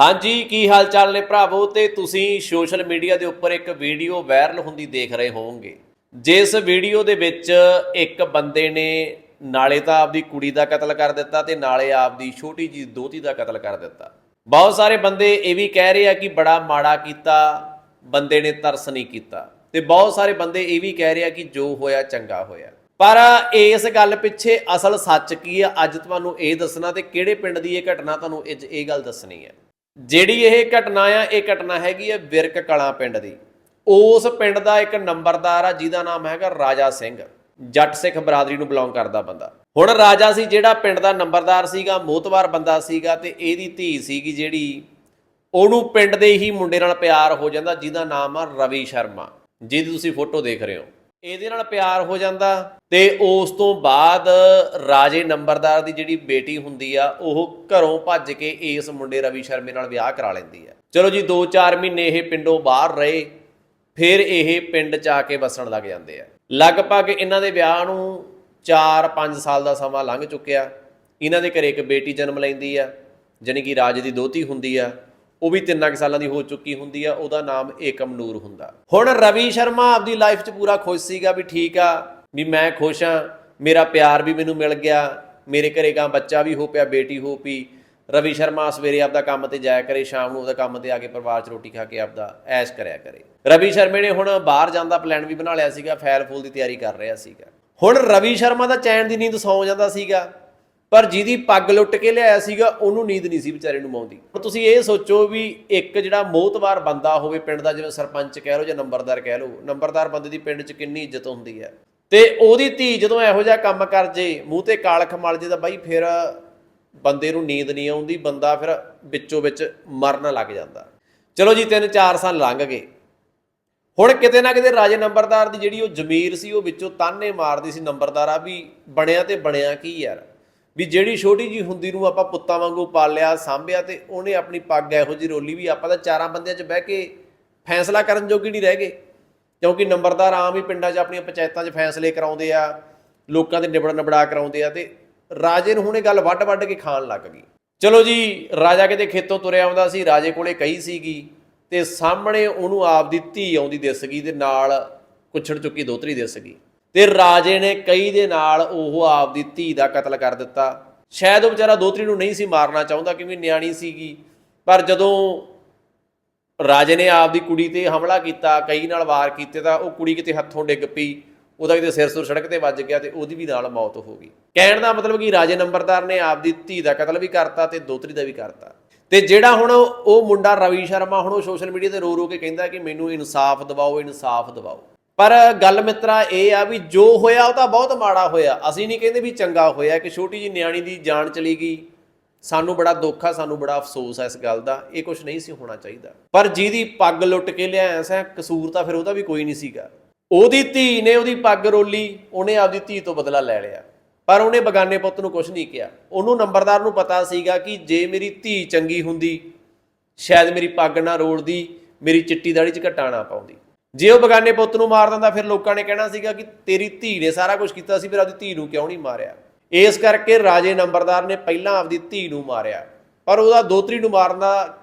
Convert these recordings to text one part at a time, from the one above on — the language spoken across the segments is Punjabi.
ਹਾਂਜੀ, ਕੀ ਹਾਲ ਚਾਲ ਨੇ ਭਰਾਵੋ? ਤੇ ਤੁਸੀਂ ਸੋਸ਼ਲ ਮੀਡੀਆ ਦੇ ਉੱਪਰ ਇੱਕ ਵੀਡੀਓ ਵਾਇਰਲ ਹੁੰਦੀ ਦੇਖ ਰਹੇ ਹੋਵੋਗੇ। ਜਿਸ ਵੀਡੀਓ ਦੇ ਵਿੱਚ ਇੱਕ ਬੰਦੇ ਨੇ ਨਾਲੇ ਤਾਂ ਆਪਦੀ ਕੁੜੀ ਦਾ ਕਤਲ ਕਰ ਦਿੱਤਾ ਤੇ ਨਾਲੇ ਆਪਦੀ ਛੋਟੀ ਜੀ ਦੋਤੀ ਦਾ ਕਤਲ ਕਰ ਦਿੱਤਾ। ਬਹੁਤ ਸਾਰੇ ਬੰਦੇ ਇਹ ਵੀ ਕਹਿ ਰਹੇ ਆ ਕਿ ਬੜਾ ਮਾੜਾ ਕੀਤਾ, ਬੰਦੇ ਨੇ ਤਰਸ ਨਹੀਂ ਕੀਤਾ। ਤੇ ਬਹੁਤ ਸਾਰੇ ਬੰਦੇ ਇਹ ਵੀ ਕਹਿ ਰਹੇ ਆ ਕਿ ਜੋ ਹੋਇਆ, ਚੰਗਾ ਹੋਇਆ। ਪਰ ਇਸ ਗੱਲ ਪਿੱਛੇ ਅਸਲ ਸੱਚ ਕੀ ਆ? ਅੱਜ ਤੁਹਾਨੂੰ ਇਹ ਦੱਸਣਾ ਤੇ ਕਿਹੜੇ ਪਿੰਡ ਦੀ ਇਹ ਘਟਨਾ ਤੁਹਾਨੂੰ ਅੱਜ ਇਹ ਗੱਲ ਦੱਸਣੀ ਹੈ। ਜਿਹੜੀ ਇਹ ਘਟਨਾ ਆ, ਇਹ ਘਟਨਾ ਹੈਗੀ ਹੈ ਵਿਰਕ ਕਲਾਂ ਪਿੰਡ ਦੀ। ਉਸ ਪਿੰਡ ਦਾ ਇੱਕ ਨੰਬਰਦਾਰ ਆ, ਜਿਹਦਾ ਨਾਮ ਹੈਗਾ ਰਾਜਾ ਸਿੰਘ। ਜੱਟ ਸਿੱਖ ਬਰਾਦਰੀ ਨੂੰ ਬਿਲੋਂਗ ਕਰਦਾ ਬੰਦਾ। ਹੁਣ ਰਾਜਾ ਸੀ ਜਿਹੜਾ ਪਿੰਡ ਦਾ ਨੰਬਰਦਾਰ ਸੀਗਾ, ਮੋਤਵਾਰ ਬੰਦਾ ਸੀਗਾ ਤੇ ਇਹਦੀ ਧੀ ਸੀਗੀ ਜਿਹੜੀ, ਉਹਨੂੰ ਪਿੰਡ ਦੇ ਹੀ ਮੁੰਡੇ ਨਾਲ ਪਿਆਰ ਹੋ ਜਾਂਦਾ, ਜਿਹਦਾ ਨਾਮ ਆ ਰਵੀ ਸ਼ਰਮਾ। ਜਿਹਦੀ ਤੁਸੀਂ ਫੋਟੋ ਦੇਖ ਰਹੇ ਹੋ। ਇਹਦੇ ਨਾਲ ਪਿਆਰ ਹੋ ਜਾਂਦਾ ਤੇ ਉਸ ਤੋਂ ਬਾਅਦ ਰਾਜੇ ਨੰਬਰਦਾਰ ਦੀ ਜਿਹੜੀ ਬੇਟੀ ਹੁੰਦੀ ਆ, ਉਹ ਘਰੋਂ ਭੱਜ ਕੇ ਇਸ ਮੁੰਡੇ ਰਵੀ ਸ਼ਰਮੇ ਨਾਲ ਵਿਆਹ ਕਰਾ ਲੈਂਦੀ ਆ। ਚਲੋ ਜੀ 2-4 ਮਹੀਨੇ ਇਹ ਪਿੰਡੋਂ ਬਾਹਰ ਰਹੇ, ਫਿਰ ਇਹ ਪਿੰਡ ਚ ਆ ਕੇ ਵਸਣ ਲੱਗ ਜਾਂਦੇ ਆ। ਲਗਭਗ ਇਹਨਾਂ ਦੇ ਵਿਆਹ ਨੂੰ 4-5 ਸਾਲ ਦਾ ਸਮਾਂ ਲੰਘ ਚੁੱਕਿਆ। ਇਹਨਾਂ ਦੇ ਘਰੇ ਇੱਕ ਬੇਟੀ ਜਨਮ ਲੈਂਦੀ ਆ, ਜਾਣੀ ਕਿ ਰਾਜੇ ਦੀ ਦੋਤੀ ਹੁੰਦੀ ਆ। ਉਹ ਵੀ ਤਿੰਨਾਂ ਕੁ ਸਾਲਾਂ ਦੀ ਹੋ ਚੁੱਕੀ ਹੁੰਦੀ ਆ, ਉਹਦਾ ਨਾਮ ਏਕਮ ਨੂਰ ਹੁੰਦਾ। ਹੁਣ ਰਵੀ ਸ਼ਰਮਾ ਆਪਦੀ ਲਾਈਫ 'ਚ ਪੂਰਾ ਖੁਸ਼ ਸੀਗਾ ਵੀ ਠੀਕ ਆ, ਵੀ ਮੈਂ ਖੁਸ਼ ਆ, ਮੇਰਾ ਪਿਆਰ ਵੀ ਮੈਨੂੰ ਮਿਲ ਗਿਆ, ਮੇਰੇ ਘਰੇ ਗਾਂ ਬੱਚਾ ਵੀ ਹੋ ਪਿਆ, ਬੇਟੀ ਹੋ ਪਈ। ਰਵੀ ਸ਼ਰਮਾ ਸਵੇਰੇ ਆਪਦਾ ਕੰਮ ਤੇ ਜਾਇਆ ਕਰੇ, ਸ਼ਾਮ ਨੂੰ ਉਹਦਾ ਕੰਮ ਤੇ ਆ ਕੇ ਪਰਿਵਾਰ 'ਚ ਰੋਟੀ ਖਾ ਕੇ ਆਪਦਾ ਐਸ਼ ਕਰਿਆ ਕਰੇ। ਰਵੀ ਸ਼ਰਮੇ ਨੇ ਹੁਣ ਬਾਹਰ ਜਾਣ ਦਾ ਪਲਾਨ ਵੀ ਬਣਾ ਲਿਆ ਸੀਗਾ, ਫੈਲ ਫੂਲ ਦੀ ਤਿਆਰੀ ਕਰ ਰਿਹਾ ਸੀਗਾ। ਹੁਣ ਰਵੀ ਸ਼ਰਮਾ ਦਾ ਚੈਨ ਦੀ ਨੀਂਦ ਸੌਂ ਜਾਂਦਾ ਸੀਗਾ। ਪਰ ਜਿਹਦੀ ਪੱਗ ਲੁੱਟ ਕੇ ਲਿਆਇਆ ਸੀਗਾ, ਉਹਨੂੰ ਨੀਂਦ ਨਹੀਂ ਸੀ ਵਿਚਾਰੇ ਨੂੰ ਆਉਂਦੀ ਹੁਣ ਤੁਸੀਂ ਇਹ ਸੋਚੋ ਵੀ ਇੱਕ ਜਿਹੜਾ ਮੋਹਤਵਾਰ ਬੰਦਾ ਹੋਵੇ ਪਿੰਡ ਦਾ, ਜਿਵੇਂ ਸਰਪੰਚ ਕਹਿ ਲਓ ਜਾਂ ਨੰਬਰਦਾਰ ਕਹਿ ਲਓ, ਨੰਬਰਦਾਰ ਬੰਦੇ ਦੀ ਪਿੰਡ 'ਚ ਕਿੰਨੀ ਇੱਜ਼ਤ ਹੁੰਦੀ ਹੈ। ਤੇ ਉਹਦੀ ਧੀ ਜਦੋਂ ਇਹੋ ਜਿਹਾ ਕੰਮ ਕਰ ਜੇ, ਮੂੰਹ ਤੇ ਕਾਲਖ ਮਲ ਜੇ ਤਾਂ ਬਾਈ ਫਿਰ ਬੰਦੇ ਨੂੰ ਨੀਂਦ ਨਹੀਂ ਆਉਂਦੀ, ਬੰਦਾ ਫਿਰ ਵਿੱਚੋਂ ਵਿੱਚ ਮਰਨ ਲੱਗ ਜਾਂਦਾ। ਚਲੋ ਜੀ 3-4 ਸਾਲ ਲੰਘ ਗਏ। ਹੁਣ ਕਿਤੇ ਨਾ ਕਿਤੇ ਰਾਜੇ ਨੰਬਰਦਾਰ ਦੀ ਜਿਹੜੀ ਉਹ ਜ਼ਮੀਰ ਸੀ, ਉਹ ਵਿੱਚੋਂ ਤਾਨੇ ਮਾਰਦੀ ਸੀ ਨੰਬਰਦਾਰਾ ਵੀ ਬਣਿਆ ਤੇ ਬਣਿਆ ਕੀ ਯਾਰ। ਵੀ ਜਿਹੜੀ ਛੋਟੀ ਜੀ ਹੁੰਦੀ ਨੂੰ ਆਪਾਂ ਪੁੱਤਾਂ ਵਾਂਗੂ ਪਾਲਿਆ ਸਾਂਭਿਆ ਤੇ ਉਹਨੇ ਆਪਣੀ ਪੱਗ ਇਹੋ ਜੀ ਰੋਲੀ ਵੀ ਆਪਾਂ ਤਾਂ ਚਾਰਾਂ ਬੰਦਿਆਂ 'ਚ ਬਹਿ ਕੇ ਫੈਸਲਾ ਕਰਨ ਜੋਗੀ ਨਹੀਂ ਰਹਿ ਗਏ। ਕਿਉਂਕਿ ਨੰਬਰਦਾਰ ਆਮ ਹੀ ਪਿੰਡਾਂ 'ਚ ਆਪਣੀਆਂ ਪੰਚਾਇਤਾਂ 'ਚ ਫੈਸਲੇ ਕਰਾਉਂਦੇ ਆ, ਲੋਕਾਂ ਦੇ ਨਿਬੜ ਨਿਬੜਾ ਕਰਾਉਂਦੇ ਆ ਤੇ ਰਾਜੇ ਨੂੰ ਹੁਣ ਇਹ ਗੱਲ ਵੱਡ ਵੱਡ ਕੇ ਖਾਣ ਲੱਗ ਗਈ। ਚਲੋ ਜੀ, ਰਾਜਾ ਕਿਤੇ ਖੇਤੋਂ ਤੁਰਿਆ ਆਉਂਦਾ ਸੀ, ਰਾਜੇ ਕੋਲੇ ਕਹੀ ਸੀਗੀ ਤੇ ਸਾਹਮਣੇ ਉਹਨੂੰ ਆਪ ਦੀ ਧੀ ਆਉਂਦੀ ਦਿਸ ਗਈ ਤੇ ਨਾਲ ਕੁਛੜ ਚੁੱਕੀ ਦੋਤਰੀ ਦਿਸ ਗਈ। ਤੇ ਰਾਜੇ ਨੇ ਕਈ ਦੇ ਨਾਲ ਉਹ ਆਪਦੀ ਧੀ ਦਾ ਕਤਲ ਕਰ ਦਿੱਤਾ। ਸ਼ਾਇਦ ਉਹ ਵਿਚਾਰਾ ਦੋਤਰੀ ਨੂੰ ਨਹੀਂ ਸੀ ਮਾਰਨਾ ਚਾਹੁੰਦਾ ਕਿਉਂਕਿ ਨਿਆਣੀ ਸੀਗੀ। ਪਰ ਜਦੋਂ ਰਾਜੇ ਨੇ ਆਪਦੀ ਕੁੜੀ ਤੇ ਹਮਲਾ ਕੀਤਾ, ਕਈ ਨਾਲ ਵਾਰ ਕੀਤੇ ਤਾਂ ਉਹ ਕੁੜੀ ਕਿਤੇ ਹੱਥੋਂ ਡਿੱਗ ਪਈ, ਉਹਦਾ ਕਿਤੇ ਸਿਰ ਸੁਰ ਸੜਕ ਤੇ ਵੱਜ ਗਿਆ ਤੇ ਉਹਦੀ ਵੀ ਨਾਲ ਮੌਤ ਹੋ ਗਈ। ਕਹਿਣ ਦਾ ਮਤਲਬ ਕਿ ਰਾਜੇ ਨੰਬਰਦਾਰ ਨੇ ਆਪਦੀ ਧੀ ਦਾ ਕਤਲ ਵੀ ਕਰਤਾ ਤੇ ਦੋਤਰੀ ਦਾ ਵੀ ਕਰਤਾ। ਤੇ ਜਿਹੜਾ ਹੁਣ ਉਹ ਮੁੰਡਾ ਰਵੀ ਸ਼ਰਮਾ ਹੁਣ ਉਹ ਸੋਸ਼ਲ ਮੀਡੀਆ ਤੇ ਰੋ ਰੋ ਕੇ ਕਹਿੰਦਾ ਕਿ ਮੈਨੂੰ ਇਨਸਾਫ ਦਿਵਾਓ ਇਨਸਾਫ ਦਿਵਾਓ। ਪਰ ਗੱਲ ਮਿੱਤਰਾ ਇਹ ਆ ਵੀ ਜੋ ਹੋਇਆ ਉਹ ਤਾਂ ਬਹੁਤ ਮਾੜਾ ਹੋਇਆ। ਅਸੀਂ ਨਹੀਂ ਕਹਿੰਦੇ ਵੀ ਚੰਗਾ ਹੋਇਆ ਕਿ ਛੋਟੀ ਜੀ ਨਿਆਣੀ ਦੀ ਜਾਨ ਚਲੀ ਗਈ। ਸਾਨੂੰ ਬੜਾ ਦੁੱਖ ਆ, ਸਾਨੂੰ ਬੜਾ ਅਫਸੋਸ ਆ ਇਸ ਗੱਲ ਦਾ। ਇਹ ਕੁਝ ਨਹੀਂ ਸੀ ਹੋਣਾ ਚਾਹੀਦਾ। ਪਰ ਜਿਹਦੀ ਪੱਗ ਲੁੱਟ ਕੇ ਲਿਆਇਆ ਸਾ, ਕਸੂਰ ਤਾਂ ਫਿਰ ਉਹਦਾ ਵੀ ਕੋਈ ਨਹੀਂ ਸੀਗਾ। ਉਹਦੀ ਧੀ ਨੇ ਉਹਦੀ ਪੱਗ ਰੋਲੀ, ਉਹਨੇ ਆਪਦੀ ਧੀ ਤੋਂ ਬਦਲਾ ਲੈ ਲਿਆ। ਪਰ ਉਹਨੇ ਬਗਾਨੇ ਪੁੱਤ ਨੂੰ ਕੁਝ ਨਹੀਂ ਕਿਹਾ। ਉਹਨੂੰ ਨੰਬਰਦਾਰ ਨੂੰ ਪਤਾ ਸੀਗਾ ਕਿ ਜੇ ਮੇਰੀ ਧੀ ਚੰਗੀ ਹੁੰਦੀ, ਸ਼ਾਇਦ ਮੇਰੀ ਪੱਗ ਨਾ ਰੋਲਦੀ ਮੇਰੀ ਚਿੱਟੀ ਦਾੜੀ 'ਚ ਘਟਾ ਨਾ ਪਾਉਂਦੀ। ਜੇ ਉਹ ਬਗਾਨੇ ਪੁੱਤ ਨੂੰ ਮਾਰ ਦਿੰਦਾ, ਫਿਰ ਲੋਕਾਂ ਨੇ ਕਹਿਣਾ ਸੀਗਾ ਕਿ ਤੇਰੀ ਧੀ ਨੇ ਸਾਰਾ ਕੁਝ ਕੀਤਾ ਸੀ, ਫਿਰ ਆਪਦੀ ਧੀ ਨੂੰ ਕਿਉਂ ਨਹੀਂ ਮਾਰਿਆ? ਇਸ ਕਰਕੇ ਰਾਜੇ ਨੰਬਰਦਾਰ ਨੇ ਪਹਿਲਾਂ ਆਪਦੀ ਧੀ ਨੂੰ ਮਾਰਿਆ। ਪਰ ਉਹਦਾ ਦੋਤਰੀ ਨੂੰ ਮਾਰਨ ਦਾ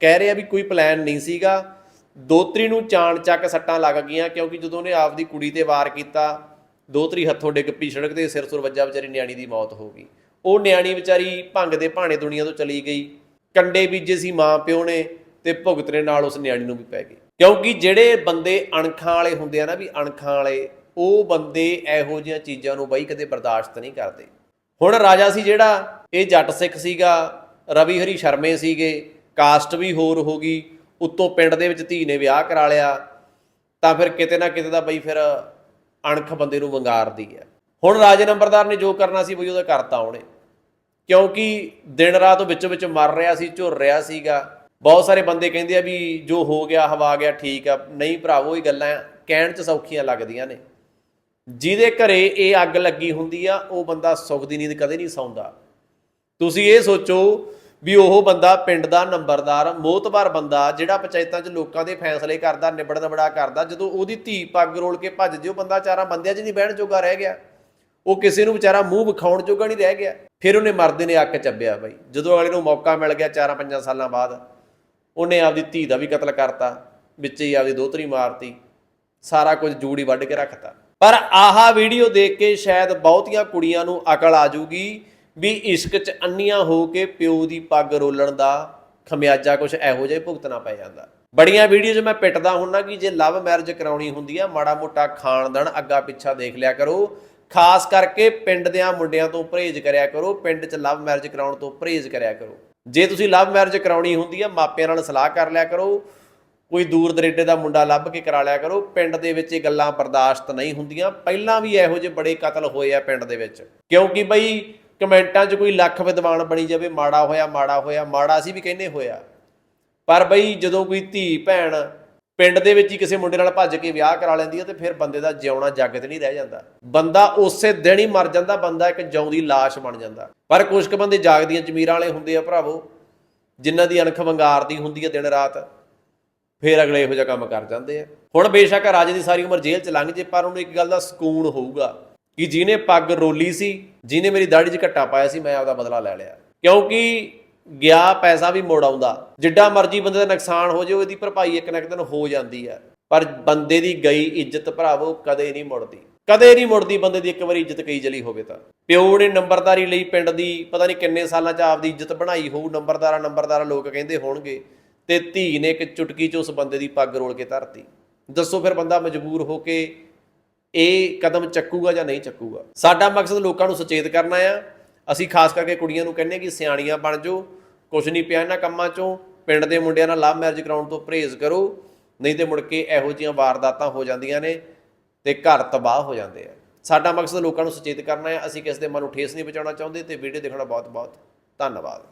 ਕਹਿ ਰਿਹਾ ਵੀ ਕੋਈ ਪਲਾਨ ਨਹੀਂ ਸੀਗਾ। ਦੋਤਰੀ ਨੂੰ ਚਾਣ ਚੱਕ ਸੱਟਾਂ ਲੱਗ ਗਈਆਂ, ਕਿਉਂਕਿ ਜਦੋਂ ਉਹਨੇ ਆਪਦੀ ਕੁੜੀ ਤੇ ਵਾਰ ਕੀਤਾ, ਦੋਤਰੀ ਹੱਥੋਂ ਡਿੱਗ ਪਈ, ਸੜਕ ਤੇ ਸਿਰ ਸੁਰ ਵੱਜਾ ਵਿਚਾਰੀ ਨਿਆਣੀ ਦੀ ਮੌਤ ਹੋ ਗਈ। ਉਹ ਨਿਆਣੀ ਵਿਚਾਰੀ ਭੰਗ ਦੇ ਭਾਣੇ ਦੁਨੀਆ ਤੋਂ ਚਲੀ ਗਈ। ਕੰਡੇ ਬੀਜੇ ਸੀ ਮਾਂ ਪਿਓ ਨੇ ਤੇ ਭੁਗਤਰੇ ਨਾਲ ਉਸ ਨਿਆਣੀ ਨੂੰ ਵੀ ਪੈ ਗਈ। ਕਿਉਂਕਿ ਜਿਹੜੇ ਬੰਦੇ ਅਣਖਾਂ ਵਾਲੇ ਹੁੰਦੇ ਆ ਨਾ ਵੀ ਅਣਖਾਂ ਵਾਲੇ, ਉਹ ਬੰਦੇ ਇਹੋ ਜਿਹੀਆਂ ਚੀਜ਼ਾਂ ਨੂੰ ਬਈ ਕਦੇ ਬਰਦਾਸ਼ਤ ਨਹੀਂ ਕਰਦੇ। ਹੁਣ ਰਾਜਾ ਸੀ ਜਿਹੜਾ, ਇਹ ਜੱਟ ਸਿੱਖ ਸੀਗਾ, ਰਵੀ ਹਰੀ ਸ਼ਰਮੇ ਸੀਗੇ, ਕਾਸਟ ਵੀ ਹੋਰ ਹੋ ਗਈ, ਉੱਤੋਂ ਪਿੰਡ ਦੇ ਵਿੱਚ ਧੀ ਨੇ ਵਿਆਹ ਕਰਾ ਲਿਆ, ਤਾਂ ਫਿਰ ਕਿਤੇ ਨਾ ਕਿਤੇ ਦਾ ਬਈ ਫਿਰ ਅਣਖ ਬੰਦੇ ਨੂੰ ਵੰਗਾਰਦੀ ਹੈ ਹੁਣ ਰਾਜੇ ਨੰਬਰਦਾਰ ਨੇ ਜੋ ਕਰਨਾ ਸੀ ਬਈ ਉਹਦਾ ਕਰਤਾ ਉਹਨੇ। ਕਿਉਂਕਿ ਦਿਨ ਰਾਤ ਉਹ ਵਿੱਚ ਵਿੱਚ ਮਰ ਰਿਹਾ ਸੀ, ਝੁਰ ਰਿਹਾ ਸੀਗਾ ਬਹੁਤ ਸਾਰੇ ਬੰਦੇ ਕਹਿੰਦੇ ਆ ਵੀ ਜੋ ਹੋ ਗਿਆ, ਹਵਾ ਗਿਆ, ਠੀਕ ਆ। ਨਹੀਂ ਭਰਾਵੋ ਇਹ ਗੱਲਾਂ ਕਹਿਣ 'ਚ ਸੌਖੀਆਂ ਲੱਗਦੀਆਂ ਨੇ। ਜਿਹਦੇ ਘਰੇ ਇਹ ਅੱਗ ਲੱਗੀ ਹੁੰਦੀ ਆ, ਉਹ ਬੰਦਾ ਸੁੱਖ ਦੀ ਨੀਂਦ ਕਦੇ ਨਹੀਂ ਸੌਂਦਾ। ਤੁਸੀਂ ਇਹ ਸੋਚੋ ਵੀ ਉਹ ਬੰਦਾ ਪਿੰਡ ਦਾ ਨੰਬਰਦਾਰ ਮੋਤਬਾਰ ਬੰਦਾ, ਜਿਹੜਾ ਪੰਚਾਇਤਾਂ 'ਚ ਲੋਕਾਂ ਦੇ ਫੈਸਲੇ ਕਰਦਾ, ਨਿਬੜ ਨਿਬੜਾ ਕਰਦਾ, ਜਦੋਂ ਉਹਦੀ ਧੀ ਪੱਗ ਰੋਲ ਕੇ ਭੱਜ ਜਿਓ ਬੰਦਾ ਚਾਰਾਂ ਬੰਦਿਆਂ 'ਚ ਨਹੀਂ ਬਹਿਣ ਜੋਗਾ ਰਹਿ ਗਿਆ। ਉਹ ਕਿਸੇ ਨੂੰ ਵਿਚਾਰਾ ਮੂੰਹ ਵਿਖਾਉਣ ਜੋਗਾ ਨਹੀਂ ਰਹਿ ਗਿਆ। ਫਿਰ ਉਹਨੇ ਮਰਦੇ ਨੇ ਅੱਕ ਚੱਬਿਆ ਬਾਈ। ਜਦੋਂ ਅਗਲੇ ਨੂੰ ਮੌਕਾ ਮਿਲ ਗਿਆ 4-5 ਸਾਲਾਂ ਬਾਅਦ ਉਹਨੇ ਆਪਦੀ ਧੀ ਦਾ ਵੀ ਕਤਲ ਕਰਤਾ, ਵਿੱਚ ਹੀ ਆਪਦੀ ਦੋਤਰੀ ਮਾਰਤੀ, ਸਾਰਾ ਕੁਝ ਜੂੜੀ ਵੱਢ ਕੇ ਰੱਖਤਾ। ਪਰ ਆਹਾ ਵੀਡੀਓ ਦੇਖ ਕੇ ਸ਼ਾਇਦ ਬਹੁਤੀਆਂ ਕੁੜੀਆਂ ਨੂੰ ਅਕਲ ਆ ਜੂਗੀ ਵੀ ਇਸ਼ਕ 'ਚ ਅੰਨੀਆਂ ਹੋ ਕੇ ਪਿਓ ਦੀ ਪੱਗ ਰੋਲਣ ਦਾ ਖਮਿਆਜਾ ਕੁਝ ਇਹੋ ਜਿਹਾ ਭੁਗਤਣਾ ਪੈ ਜਾਂਦਾ। ਬੜੀਆਂ ਵੀਡੀਓ 'ਚ ਮੈਂ ਪਿੱਟਦਾ ਹੁੰਨਾ ਕਿ ਜੇ ਲਵ ਮੈਰਿਜ ਕਰਾਉਣੀ ਹੁੰਦੀ ਆ, ਮਾੜਾ ਮੋਟਾ ਖਾਨਦਾਨ ਅੱਗਾ ਪਿੱਛਾ ਦੇਖ ਲਿਆ ਕਰੋ। ਖਾਸ ਕਰਕੇ ਪਿੰਡ ਦਿਆਂ ਮੁੰਡਿਆਂ ਤੋਂ ਪਰਹੇਜ਼ ਕਰਿਆ ਕਰੋ, ਪਿੰਡ 'ਚ ਲਵ ਮੈਰਿਜ ਕਰਾਉਣ ਤੋਂ ਪਰਹੇਜ਼ ਕਰਿਆ ਕਰੋ। ਜੇ ਤੁਸੀਂ ਲਵ ਮੈਰਿਜ ਕਰਾਉਣੀ ਹੁੰਦੀ ਆ, ਮਾਪਿਆਂ ਨਾਲ ਸਲਾਹ ਕਰ ਲਿਆ ਕਰੋ, ਕੋਈ ਦੂਰ ਦਰੇਡੇ ਦਾ ਮੁੰਡਾ ਲੱਭ ਕੇ ਕਰਾ ਲਿਆ ਕਰੋ, ਪਿੰਡ ਦੇ ਵਿੱਚ ਇਹ ਗੱਲਾਂ ਬਰਦਾਸ਼ਤ ਨਹੀਂ ਹੁੰਦੀਆਂ। ਪਹਿਲਾਂ ਵੀ ਇਹੋ ਜਿਹੇ ਬੜੇ ਕਤਲ ਹੋਏ ਆ ਪਿੰਡ ਦੇ ਵਿੱਚ। ਕਿਉਂਕਿ ਬਈ ਕਮੈਂਟਾਂ 'ਚ ਕੋਈ ਲੱਖ ਵਿਦਵਾਨ ਬਣੀ ਜਾਵੇ, ਮਾੜਾ ਹੋਇਆ ਮਾੜਾ ਹੋਇਆ, ਮਾੜਾ ਅਸੀਂ ਵੀ ਕਹਿੰਦੇ ਹੋਇਆ ਪਰ ਬਈ ਜਦੋਂ ਕੋਈ ਧੀ, ਭੈਣ ਪਿੰਡ ਦੇ ਵਿੱਚ ਹੀ ਕਿਸੇ ਮੁੰਡੇ ਨਾਲ ਭੱਜ ਕੇ ਵਿਆਹ ਕਰਾ ਲੈਂਦੀ ਹੈ ਤੇ ਫਿਰ ਬੰਦੇ ਦਾ ਜਿਉਣਾ ਜਾਗਤ ਨਹੀਂ ਰਹਿ ਜਾਂਦਾ। ਬੰਦਾ ਉਸੇ ਦਿਨ ਹੀ ਮਰ ਜਾਂਦਾ, ਬੰਦਾ ਇੱਕ ਜਿਉਂਦੀ ਲਾਸ਼ ਬਣ ਜਾਂਦਾ। ਪਰ ਕੁਝ ਕੁ ਬੰਦੇ ਜਾਗਦੀਆਂ ਜ਼ਮੀਰਾਂ ਵਾਲੇ ਹੁੰਦੇ ਆ ਭਰਾਵੋ, ਜਿਨ੍ਹਾਂ ਦੀ ਅਣਖ ਵੰਗਾਰਦੀ ਹੁੰਦੀ ਹੈ ਦਿਨ ਰਾਤ, ਫਿਰ ਅਗਲੇ ਇਹੋ ਜਿਹਾ ਕੰਮ ਕਰ ਜਾਂਦੇ ਆ। ਹੁਣ ਬੇਸ਼ੱਕ ਰਾਜੇ ਦੀ ਸਾਰੀ ਉਮਰ ਜੇਲ੍ਹ ਚ ਲੰਘ ਜੇ, ਪਰ ਉਹਨੂੰ ਇੱਕ ਗੱਲ ਦਾ ਸਕੂਨ ਹੋਊਗਾ ਕਿ ਜਿਹਨੇ ਪੱਗ ਰੋਲੀ ਸੀ, ਜਿਹਨੇ ਮੇਰੀ ਦਾੜੀ 'ਚ ਘੱਟਾ ਪਾਇਆ ਸੀ, ਮੈਂ ਆਪਦਾ ਬਦਲਾ ਲੈ ਲਿਆ। ਕਿਉਂਕਿ ਗਿਆ, ਪੈਸਾ ਵੀ ਮੋੜ ਆਉਂਦਾ। ਜਿੱਡਾ ਮਰਜ਼ੀ ਬੰਦੇ ਦਾ ਨੁਕਸਾਨ ਹੋ ਜਾਵੇ ਉਹਦੀ ਭਰਪਾਈ ਇੱਕ ਨਾ ਇੱਕ ਦਿਨ ਹੋ ਜਾਂਦੀ ਆ ਪਰ ਬੰਦੇ ਦੀ ਗਈ ਇੱਜ਼ਤ ਭਰਾਵੋ, ਕਦੇ ਨਹੀਂ ਮੁੜਦੀ। ਕਦੇ ਨਹੀਂ ਮੁੜਦੀ ਬੰਦੇ ਦੀ ਇੱਕ ਵਾਰੀ ਇੱਜ਼ਤ ਕਈ ਜਲੀ ਹੋਵੇ ਤਾਂ। ਪਿਓ ਨੇ ਨੰਬਰਦਾਰੀ ਲਈ ਪਿੰਡ ਦੀ ਪਤਾ ਨਹੀਂ ਕਿੰਨੇ ਸਾਲਾਂ 'ਚ ਆਪਦੀ ਇੱਜ਼ਤ ਬਣਾਈ ਹੋਊ। ਨੰਬਰਦਾਰਾ ਨੰਬਰਦਾਰਾ ਲੋਕ ਕਹਿੰਦੇ ਹੋਣਗੇ। ਤੇ ਧੀ ਨੇ ਇੱਕ ਚੁਟਕੀ 'ਚ ਉਸ ਬੰਦੇ ਦੀ ਪੱਗ ਰੋਲ ਕੇ ਧਰਤੀ। ਦੱਸੋ ਫਿਰ ਬੰਦਾ ਮਜਬੂਰ ਹੋ ਕੇ ਇਹ ਕਦਮ ਚੱਕੂਗਾ ਜਾਂ ਨਹੀਂ ਚੱਕੂਗਾ? ਸਾਡਾ ਮਕਸਦ ਲੋਕਾਂ ਨੂੰ ਸੁਚੇਤ ਕਰਨਾ ਆ। ਅਸੀਂ ਖਾਸ ਕਰਕੇ ਕੁੜੀਆਂ ਨੂੰ ਕਹਿੰਦੇ ਆ ਕਿ ਸਿਆਣੀਆਂ ਬਣ ਜਾਓ ਕੁਝ ਨਹੀਂ ਪਿਆ ਇਹਨਾਂ ਕੰਮਾਂ 'ਚੋਂ, ਪਿੰਡ ਦੇ ਮੁੰਡਿਆਂ ਨਾਲ ਲਵ ਮੈਰਿਜ ਕਰਾਉਣ ਤੋਂ ਪਰਹੇਜ਼ ਕਰੋ, ਨਹੀਂ ਤੇ ਮੁੜ ਕੇ ਇਹੋ ਜਿਹੀਆਂ ਵਾਰਦਾਤਾਂ ਹੋ ਜਾਂਦੀਆਂ ਨੇ ਤੇ ਘਰ ਤਬਾਹ ਹੋ ਜਾਂਦੇ ਆ। ਸਾਡਾ ਮਕਸਦ ਲੋਕਾਂ ਨੂੰ ਸੁਚੇਤ ਕਰਨਾ ਹੈ, ਅਸੀਂ ਕਿਸੇ ਦੇ ਮਨ ਨੂੰ ਠੇਸ ਨਹੀਂ ਪਹੁੰਚਾਉਣਾ ਚਾਹੁੰਦੇ ਤੇ ਵੀਡੀਓ ਦੇਖਣਾ ਬਹੁਤ ਬਹੁਤ ਧੰਨਵਾਦ।